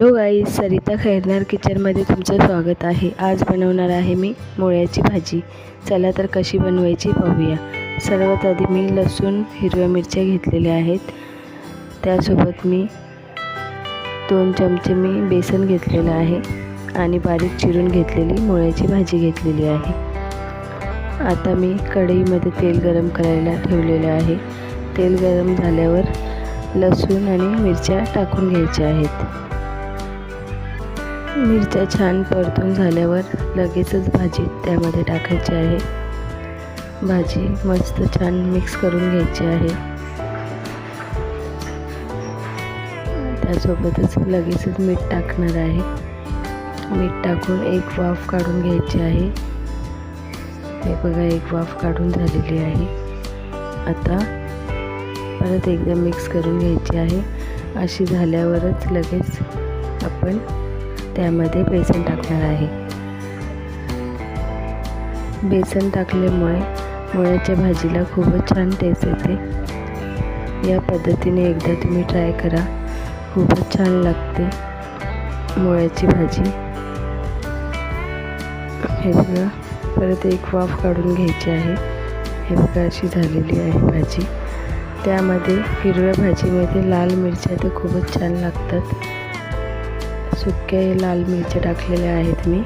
Hello गाई सरिता खैरनार किचनमध्ये तुमचं स्वागत आहे. आज बनवणार आहे मी मुळ्याची भाजी. चला तर कशी बनवायची पाहूया. सर्वात आधी मी लसूण हिरव्या मिरच्या घेतलेल्या आहेत. त्यासोबत मी दोन चमचे मी बेसन घेतलेलं आहे आणि बारीक चिरून घेतलेली मुळ्याची भाजी घेतलेली आहे. आता मी कढईमध्ये तेल गरम करायला ठेवलेलं आहे. तेल गरम झाल्यावर लसूण आणि मिरच्या टाकून घ्यायच्या आहेत. मिरच्या छान परतून झाल्यावर लगेचच भाजी त्यामध्ये टाकायची आहे. भाजी मस्त छान मिक्स करून घ्यायची आहे. त्यासोबतच लगेचच मीठ टाकणार आहे. मीठ टाकून एक वाफ काढून घ्यायची आहे. हे बघा एक वाफ काढून झालेली आहे. आता परत एकदा मिक्स करून घ्यायची आहे. अशी झाल्यावरच लगेच आपण त्यामध्ये बेसन टाकणार आहे. बेसन टाकल्यामुळे मुळ्याच्या भाजीला खूपच छान टेस्ट येते. या पद्धतीने एकदा तुम्ही ट्राय करा. खूपच छान लागते मुळ्याची भाजी. हे बघा परत एक वाफ काढून घ्यायची आहे. हे बघा अशी झालेली आहे भाजी. त्यामध्ये हिरव्या भाजीमध्ये लाल मिरच्या तर खूपच छान लागतात. सुक्या लाल मिरच्या टाकलेल्या आहेत मी.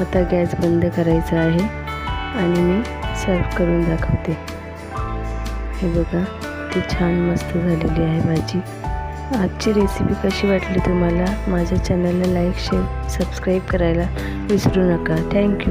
आता गॅस बंद करायचा आहे आणि मी सर्व करून दाखवते. हे बघा ती छान मस्त झालेली आहे भाजी. आजची रेसिपी कशी वाटली तुम्हाला? माझ्या चॅनलला लाईक शेअर सबस्क्राईब करायला विसरू नका. थँक्यू